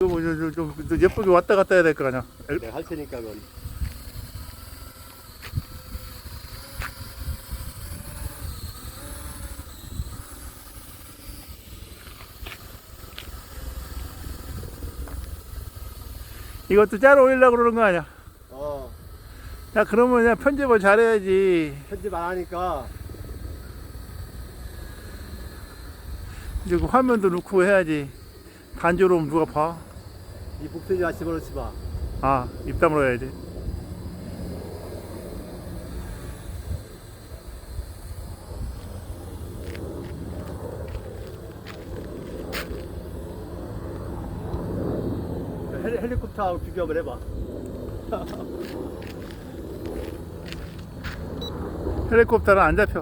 좀, 좀, 좀, 좀 예쁘게 왔다 갔다 해야 될 거 아니야. 엘- 내가 할 테니까 그건. 이것도 짤 올리려고 그러는 거 아니야. 어 자, 그러면 그냥 편집을 잘해야지. 편집 안 하니까 이제 그 화면도 넣고 해야지. 단조로움 누가 봐? 이 복선이 다 집어넣지 마. 아, 입 다물어야지. 헬리, 헬리콥터하고 비교 한번 해봐. 헬리콥터는 안 잡혀.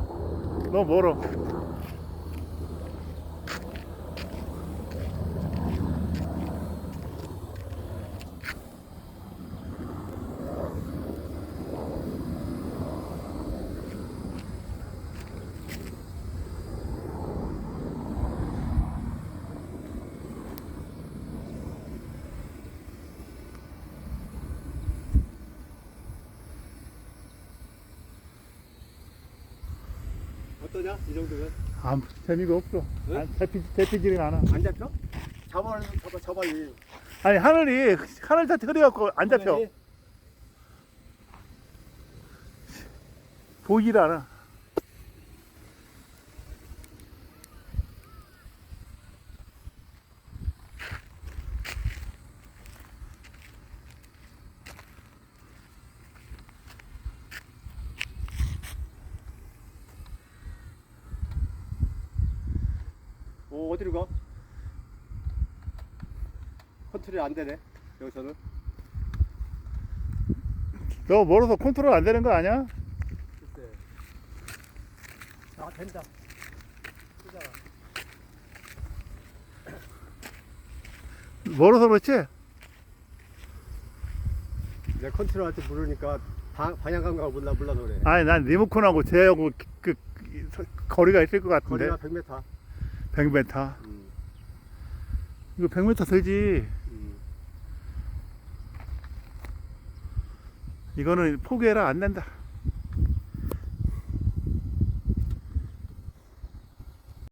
너무 멀어. 떠냐? 이 정도면? 아, 재미가 없어. 왜? 안, 대피, 대피지가 않아. 안 잡혀? 잡아, 잡아, 잡아. 이. 아니, 하늘이, 하늘 다 흐려갖고 안 잡혀. 네. 보이질 않아. 어디로 가? 컨트롤이 안 되네. 여기서는. 너 멀어서 컨트롤 안 되는 거 아니야? 글쎄. 아, 된다. 쓰잖아. 멀어서 그렇지? 내가 컨트롤할 줄 모르니까 방, 방향 감각을 몰라, 몰라서 그래. 아니, 난 리모컨하고 쟤하고 그, 그, 그 거리가 있을 것 같은데. 거리가 100m. 100m. 음, 이거 100m 되지. 음. 이거는 포기해라 안 된다.